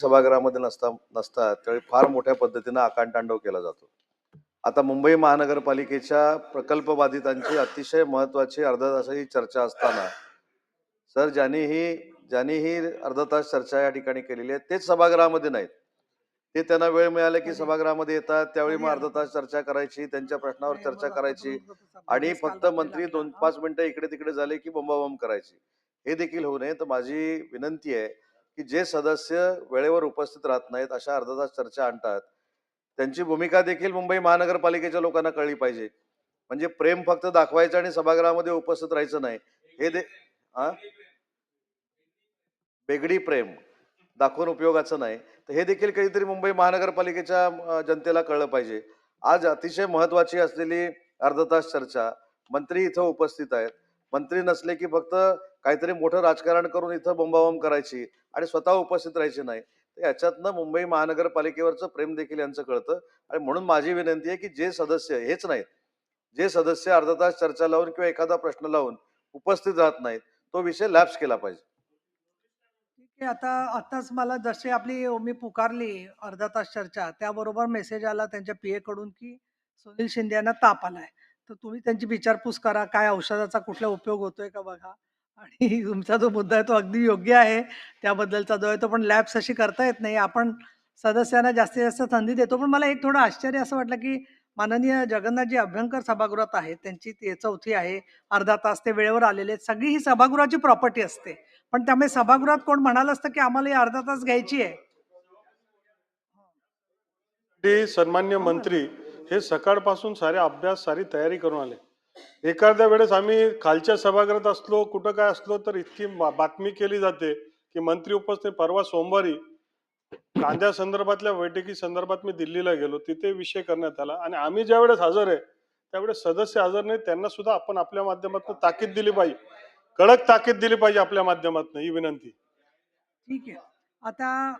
सभागृहामध्ये नसता नसतात त्यावेळी फार मोठ्या पद्धतीनं आकांतांडव केला जातो. आता मुंबई महानगरपालिकेच्या प्रकल्प बाधितांची अतिशय महत्वाची अर्धा तासाची चर्चा असताना सर ज्यांनी ही ज्यांनी ही अर्धा तास चर्चा या ठिकाणी केलेली आहे तेच सभागृहामध्ये नाहीत. ते त्यांना वेळ मिळाला की सभागृहामध्ये येतात त्यावेळी मग अर्धा तास चर्चा करायची त्यांच्या प्रश्नावर चर्चा करायची आणि फक्त मंत्री दोन पाच मिनिटं इकडे तिकडे झाले की बंबाबंब करायची. हे देखील होऊ नये तर माझी विनंती आहे की जे सदस्य वेळेवर उपस्थित राहत नाहीत अशा अर्धा तास चर्चा आणतात त्यांची भूमिका देखील मुंबई महानगरपालिकेच्या लोकांना कळली पाहिजे. म्हणजे प्रेम फक्त दाखवायचं आणि सभागृहामध्ये उपस्थित राहायचं नाही. हे दे बेगडी प्रेम दाखवून उपयोगाचं नाही. तर हे देखील काहीतरी मुंबई महानगरपालिकेच्या जनतेला कळलं पाहिजे. आज अतिशय महत्वाची असलेली अर्धा तास चर्चा मंत्री इथं उपस्थित आहेत. मंत्री नसले की फक्त काहीतरी मोठं राजकारण करून इथं बोंबाबोंब करायची आणि स्वतः उपस्थित राहायची नाही. याच्यातनं मुंबई महानगरपालिकेवरचं प्रेम देखील यांचं कळतं. आणि म्हणून माझी विनंती आहे की जे सदस्य हेच नाहीत. जे सदस्य अर्धा तास चर्चा लावून किंवा एखादा प्रश्न लावून उपस्थित राहत नाहीत तो विषय लॅप्स केला पाहिजे. ठीक आहे आता आताच मला जशी आपली मी पुकारली अर्धा तास चर्चा त्याबरोबर मेसेज आला त्यांच्या पीए कडून की सुनील शिंदे यांना ताप आलाय. तर तुम्ही त्यांची विचारपूस करा काय औषधाचा कुठला उपयोग होतोय का बघा. आणि तुमचा जो मुद्दा आहे तो अगदी योग्य आहे. त्याबद्दलचा जो आहे तो पण लॅब्स अशी करता येत नाही. आपण सदस्यांना जास्तीत जास्त संधी देतो. पण मला एक थोडं आश्चर्य असं वाटलं की माननीय जगन्नाथजी अभ्यंकर सभागृहात आहेत. त्यांची ती चौथी आहे. अर्धा तास ते वेळेवर आलेले आहेत. सगळी ही सभागृहाची प्रॉपर्टी असते. पण त्यामुळे सभागृहात कोण म्हणालं असतं की आम्हाला ही अर्धा तास घ्यायची आहे? सन्मान्य मंत्री हे सकाळपासून सारे अभ्यास सारी तयारी करून आले. एखाद्या वेळेस आम्ही खालच्या सभागृहात असलो कुठं काय असलो तर इतकी बातमी केली जाते की मंत्री उपस्थित परवा सोमवारी कांद्या संदर्भातल्या बैठकी संदर्भात मी दिल्लीला गेलो. तिथे विषय करण्यात आला आणि आम्ही ज्या वेळेस हजर आहे त्यावेळेस सदस्य हजर नाही त्यांना सुद्धा आपण आपल्या माध्यमातून ताकीद दिली पाहिजे. कडक ताकीद दिली पाहिजे आपल्या माध्यमातून ही विनंती. ठीक आहे. आता